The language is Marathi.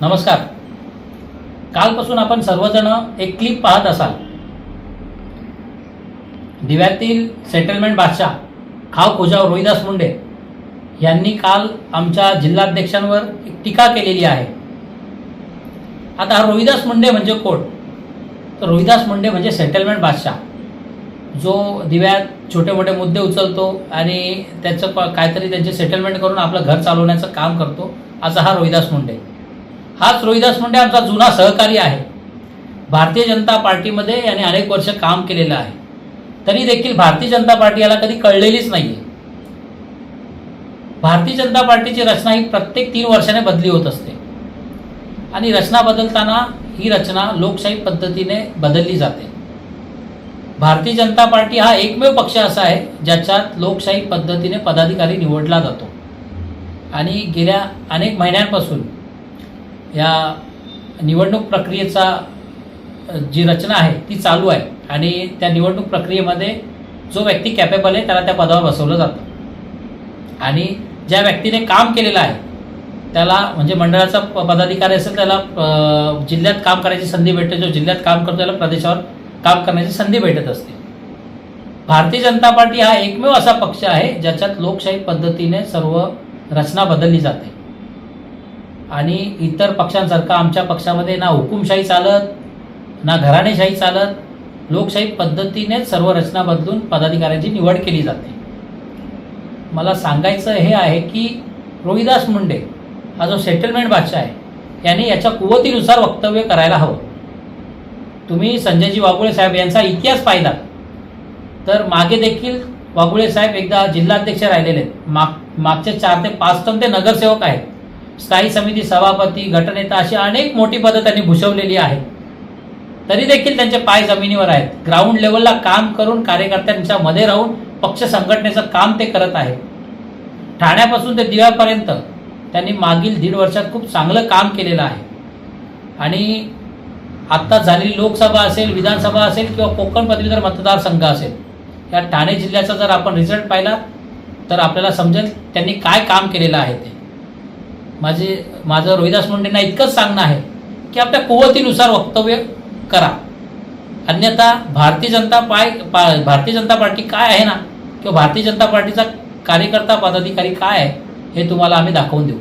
नमस्कार. कालपासून आपण सर्वजण एक क्लिप पाहत असाल. दिव्यातील सेटलमेंट बादशाह खाव खोजाव रोहिदास मुंडे यांनी काल आमच्या जिल्हाध्यक्षांवर एक टीका केलेली आहे. आता हा रोहिदास मुंडे म्हणजे कोण? तर रोहिदास मुंडे म्हणजे सेटलमेंट बादशाह. जो दिव्यात छोटे मोठे मुद्दे उचलतो आणि त्याचं प- काहीतरी त्यांचे सेटलमेंट करून आपलं घर चालवण्याचं काम करतो असा हा रोहिदास मुंडे. हाच रोहिदास मुंडे आमचा जुना सहकारी आहे. भारतीय जनता पार्टीमध्ये याने अनेक वर्ष काम केलेलं आहे. तरी देखील भारतीय जनता पार्टी याला कधी कळलेलीच नाही आहे भारतीय जनता पार्टीची रचना ही प्रत्येक तीन वर्षाने बदली होत असते. आणि रचना बदलताना ही रचना लोकशाही पद्धतीने बदलली जाते. भारतीय जनता पार्टी हा एकमेव पक्ष असा आहे ज्याच्यात लोकशाही पद्धतीने पदाधिकारी निवडला जातो. आणि गेल्या अनेक महिन्यांपासून या निवडणूक प्रक्रियेचा जी रचना आहे ती चालू आहे. आणि त्या निवडणूक प्रक्रियेमध्ये जो व्यक्ती कॅपेबल आहे त्याला त्या पदावर बसवलं जातं. आणि ज्या व्यक्तीने काम केलेलं आहे त्याला म्हणजे मंडळाचा प- पदाधिकारी असेल त्याला जिल्ह्यात काम करायची संधी भेटते. जो जिल्ह्यात काम करतो त्याला प्रदेशावर काम करण्याची संधी भेटत असते. भारतीय जनता पार्टी हा एकमेव असा पक्ष आहे ज्याच्यात लोकशाही पद्धतीने सर्व रचना बदलली जाते. आणि इतर पक्षांसारखं आमच्या पक्षामध्ये ना हुकुमशाही चालत ना घराणेशाही चालत लोकशाही पद्धतीनेच सर्व रचना बदलून पदाधिकाऱ्यांची निवड केली जाते. मला सांगायचं हे आहे की रोहिदास मुंडे हा जो सेटलमेंट बादशाह आहे याने याच्या कुवतीनुसार वक्तव्य करायला हवं. तुम्ही संजयजी वाघुळे साहेब यांचा इतिहास पाहिला तर मागे देखील वाघुळे साहेब एकदा जिल्हाध्यक्ष राहिलेले आहेत. माग मागचे चार ते पाच टन ते नगरसेवक आहेत. स्थायी समिती सभापती गटनेता अशी अनेक मोठी पदं त्यांनी भूषवलेली आहेत. तरी देखील त्यांचे पाय जमिनीवर आहेत. ग्राउंड लेवलला काम करून कार्यकर्त्यांच्या मध्ये राहून पक्ष संघटनेचं काम ते करत आहेत. ठाण्यापासून ते दिव्यापर्यंत त्यांनी मागील दीड वर्षात खूप चांगलं काम केलेलं आहे. आणि आत्ता झालेली लोकसभा असेल विधानसभा असेल किंवा कोकण पदवीधर मतदारसंघ असेल या ठाणे जिल्ह्याचा जर आपण रिझल्ट पाहिला तर आपल्याला समजेल त्यांनी काय काम केलेलं आहे ते. माझे माझं रोहिदास मुंडेंना इतकंच सांगणं आहे की आपल्या कुवतीनुसार वक्तव्य करा. अन्यथा भारतीय जनता पाय पा भारतीय जनता पार्टी काय आहे ना? किंवा भारतीय जनता पार्टीचा कार्यकर्ता पदाधिकारी काय आहे हे तुम्हाला आम्ही दाखवून देऊ.